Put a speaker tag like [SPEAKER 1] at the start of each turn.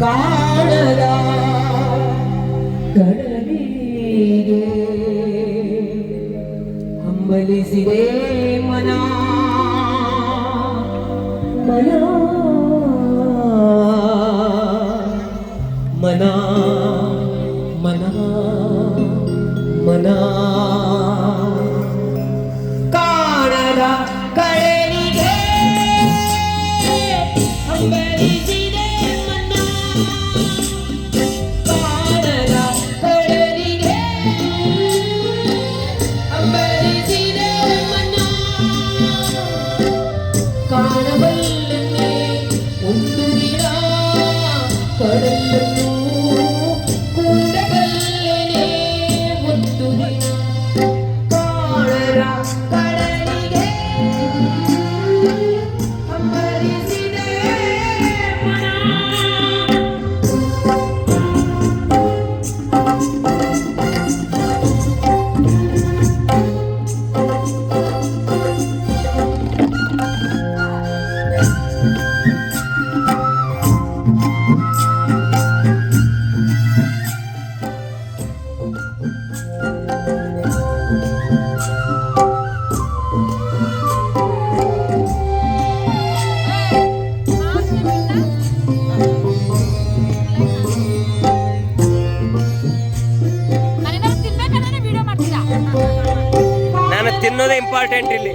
[SPEAKER 1] ಕಾಣದ ಕಡಲಿಗೆ ಹಂಬಲಿಸಿದೆ ಮನ. ಮನ. ಮನ.
[SPEAKER 2] கடல்லும் ಅನ್ನೋದೇ ಇಂಪಾರ್ಟೆಂಟ್ ಇಲ್ಲಿ.